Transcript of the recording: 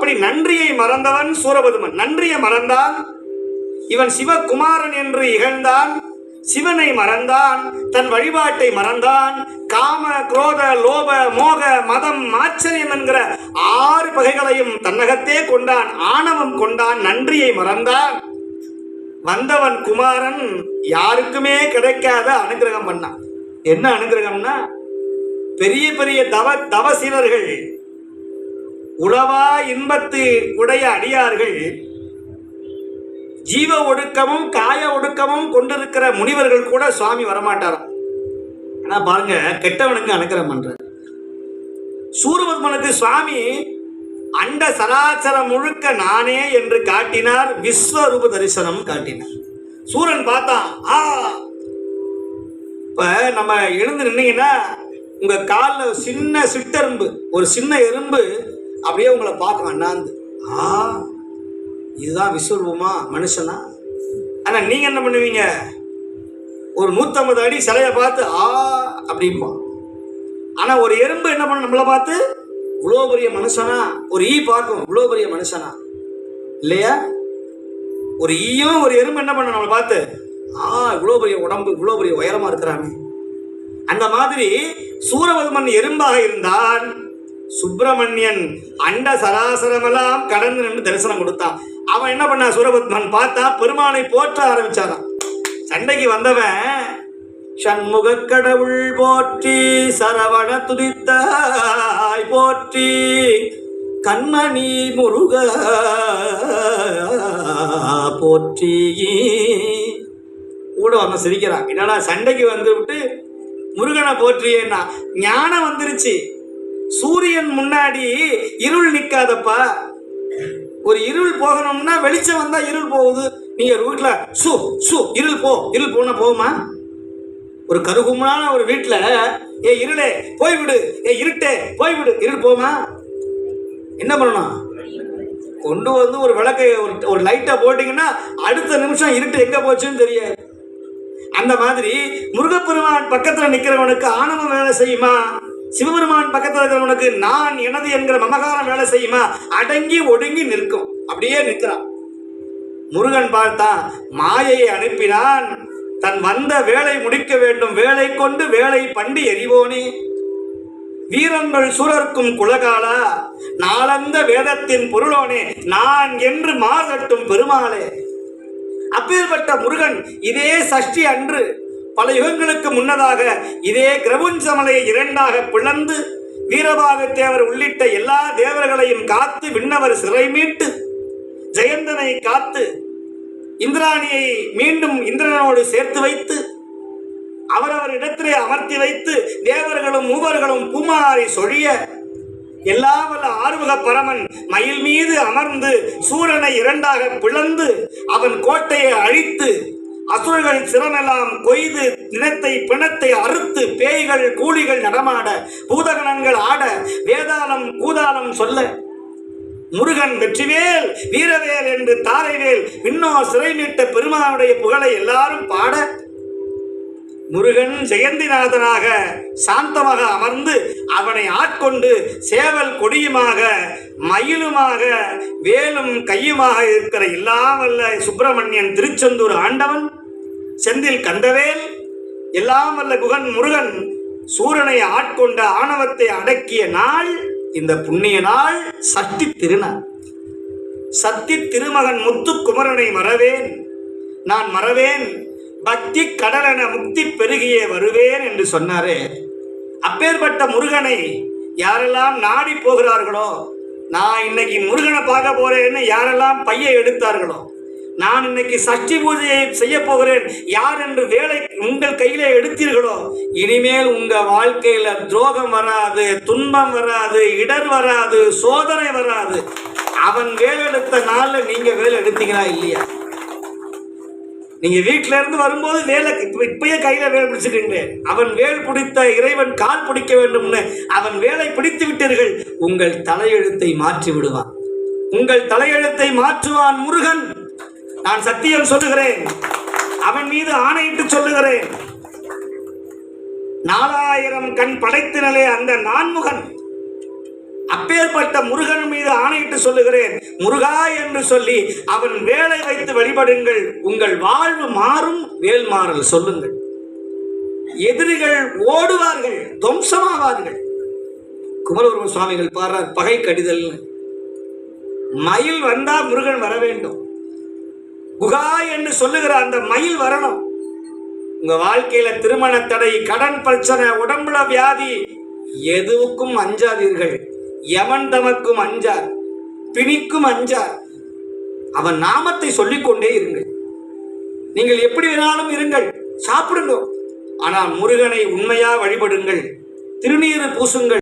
அப்படி நன்றியை மறந்தவன் சூரபதுமன். நன்றியை மறந்தான். இவன் சிவகுமாரன் என்று இகழ்ந்தான். சிவனை மறந்தான். தன் வழிபாட்டை மறந்தான். காம குரோத லோப மோக மதம் ஆச்சரியம் என்கிற ஆறு பகைகளையும் தன்னகத்தே கொண்டான் ஆணவம் கொண்டான் நன்றியை மறந்தான். வந்தவன் குமாரன் யாருக்குமே கிடைக்காத அனுகிரகம் பண்ணான். என்ன அனுகிரகம்னா பெரிய பெரிய தவ தவசீலர்கள் உளவா இன்பத்து உடைய அடியார்கள் ஜீவ ஒடுக்கமும் காய ஒடுக்கமும் கொண்டிருக்கிற முனிவர்கள் கூட சுவாமி வரமாட்டாராம். ஆனா பாருங்க கெட்டவனுக்கு அனுகிரகம் பண்ற சூரபத்மனுக்கு சுவாமி அண்ட சராசரம் முழுக்க நானே என்று காட்டினார் விஸ்வரூப தரிசனம் காட்டினார். சூரன் பார்த்தான் ஆ! இப்ப நம்ம எழுந்து நின்னீங்கன்னா உங்க காலில் சின்ன சிட்டெரும்பு ஒரு சின்ன எறும்பு அப்படியே உங்களை பார்க்கும் அண்ணாந்து. ஆ இதுதான் விஸ்வரூபமா மனுஷனா? ஆனால் நீங்க என்ன பண்ணுவீங்க? ஒரு நூற்றம்பது அடி சிலையை பார்த்து ஆ அப்படிம்பா ஆனா ஒரு எறும்பு என்ன பண்ண நம்மளை பார்த்து? இவ்வளோ பெரிய மனுஷனா? ஒரு ஈ பார்க்கும் இவ்வளோ பெரிய மனுஷனா? இல்லையா? ஒரு ஈயும் ஒரு எறும்பு என்ன பண்ண நம்மளை பார்த்து? ஆ இவ்வளோ பெரிய உடம்பு இவ்வளோ பெரிய உயரமா இருக்கிறாங்க அந்த மாதிரி சூரபதுமன் எறும்பாக இருந்தால் சுப்பிரமணியன் அண்ட சராசரமெல்லாம் கடந்து நின்று தரிசனம் கொடுத்தான். அவன் என்ன பண்ணா சூரபத்மன் பார்த்தா பெருமானை போற்ற ஆரம்பிச்சாராம். சண்டைக்கு வந்தவன் சண்முக கடவுள் போற்றி சரவண துதித்தாய் போற்றி கண்மணி முருக போற்றி. கூட வந்து சிரிக்கிறான். என்னடா சண்டைக்கு வந்து விட்டு முருகனை போற்றியேன்னா? ஞானம் வந்துருச்சு. சூரியன் முன்னாடி இருள் நிக்காதப்பா. ஒரு இருள் போகணும்னா வெளிச்சம் வந்தா இருள் போகுது. நீங்க வீட்டுல சு சு இருள் போ இருள் போனா போகுமா? ஒரு கருகுமலான ஒரு வீட்டுல ஏ இருளே போய்விடு ஏ இருட்டே போய்விடு இருள் போமா? என்ன பண்ணணும்? கொண்டு வந்து ஒரு விளக்கை ஒரு ஒரு லைட்டை போட்டிங்கன்னா அடுத்த நிமிஷம் இருட்டு எங்க போச்சுன்னு தெரியாது. அந்த மாதிரி முருகப்பெருமான் பக்கத்துல நிக்கிறவனுக்கு ஆணவம் வேலை செய்யுமா? சிவபெருமான் பக்கத்தில் இருக்கிறவனுக்கு நான் எனது என்கிற மமகாரம் வேலை செய்யுமா? அடங்கி ஒடுங்கி நிற்கும். அப்படியே நிற்கிறான். முருகன் பார்த்தான் மாயையை அனுப்பினான். தன் வந்த வேலை முடிக்க வேண்டும். வேலை கொண்டு வேலை பண்டி எறிவோனே வீரங்கள் சூரர்க்கும் குலகாலா. நாளந்த வேதத்தின் பொருளோனே. நான் என்று மாறட்டும் பெருமாளே. அப்பேற்பட்ட முருகன் இதே சஷ்டி அன்று பல யுகங்களுக்கு முன்னதாக இதே கிரபுஞ்சமலையை இரண்டாக பிளந்து வீரபாக தேவர் உள்ளிட்ட எல்லா தேவர்களையும் காத்து விண்ணவர் சிறை மீட்டு ஜெயந்தனை காத்து இந்திராணியை மீண்டும் இந்திரனோடு சேர்த்து வைத்து அவரவர் இடத்திலே அமர்த்தி வைத்து தேவர்களும் மூவர்களும் பூமாரி சொழிய எல்லா வல்ல ஆறுமுக பரமன் மயில் மீது அமர்ந்து சூரனை இரண்டாக பிளந்து அவன் கோட்டையை அழித்து அசுரர்கள் சிரமெல்லாம் கொய்து நிலத்தை பிணத்தை அறுத்து பேய்கள் கூலிகள் நடமாட பூதகணங்கள் ஆட வேதாளம் கூதாளம் சொல்ல முருகன் வெற்றிவேல் வீரவேல் என்று தாரைவேல் விண்ணோர் சிறை மீட்ட பெருமானுடைய புகழை எல்லாரும் பாட முருகன் ஜெயந்திநாதனாக சாந்தமாக அமர்ந்து அவனை ஆட்கொண்டு சேவல் கொடியுமாக மயிலுமாக வேலும் கையுமாக இருக்கிற இல்லாமல்ல சுப்பிரமணியன் திருச்செந்தூர் ஆண்டவன். செந்தில் கந்தவேல் எல்லாம் வல்ல குகன் முருகன் சூரனை ஆட்கொண்ட ஆணவத்தை அடக்கிய நாள் இந்த புண்ணிய நாள் சஷ்டி திருநாள். சத்தி திருமகன் முத்துக்குமரனை மறவேன் நான் மறவேன் பக்தி கடலென முக்தி பெருகியே வருவேன் என்று சொன்னாரே. அப்பேற்பட்ட முருகனை யாரெல்லாம் நாடி போகிறார்களோ நான் இன்னைக்கு முருகனை பார்க்க போறேன்னு யாரெல்லாம் பையை எடுத்தார்களோ நான் இன்னைக்கு சஷ்டி பூஜையை செய்ய போகிறேன். யார் என்று வேலை உங்கள் கையில எடுத்தீர்களோ இனிமேல் உங்க வாழ்க்கையில துரோகம் வராது துன்பம் வராது இடர் வராது சோதனை வராது. அவன் வேலை எடுத்த நாள்ல நீங்க வேலை எடுத்தீங்களா இல்லையா? நீங்க வீட்டில இருந்து வரும்போது வேலை இப்பயே கையில வேலை பிடிச்சிருக்கீங்களே அவன் வேல் பிடித்த இறைவன் கால் பிடிக்க வேண்டும்னு அவன் வேலை பிடித்து விட்டீர்கள். உங்கள் தலையெழுத்தை மாற்றி விடுவான். உங்கள் தலையெழுத்தை மாற்றுவான் முருகன். நான் சத்தியம் சொல்லுகிறேன். அவன் மீது ஆணையிட்டு சொல்லுகிறேன். நாலாயிரம் கண் படைத்தினலே அந்த நான்முகன். அப்பேற்பட்ட முருகன் மீது ஆணையிட்டு சொல்லுகிறேன். முருகா என்று சொல்லி அவன் வேலை வைத்து வழிபடுங்கள். உங்கள் வாழ்வு மாறும் வேல் மாறல் சொல்லுங்கள். எதிரிகள் ஓடுவார்கள் துவம்சமாவார்கள். குமரகுரு சுவாமிகள் பாடுறார் பகை கடிதல்னு. மயில் வந்தா முருகன் வர வேண்டும். குகா என்று சொல்லுகிற அந்த மயில் வரணும். உங்க வாழ்க்கையில திருமண தடை கடன் பிரச்சனை உடம்புல வியாதி எதுவுக்கும் அஞ்சாதீர்கள். எவன் தமக்கும் அஞ்சார் பிணிக்கும் அஞ்சார். அவன் நாமத்தை சொல்லிக்கொண்டே இருங்கள். நீங்கள் எப்படி வேணாலும் இருங்கள் சாப்பிடுங்க. ஆனால் முருகனை உண்மையா வழிபடுங்கள். திருநீறு பூசுங்கள்.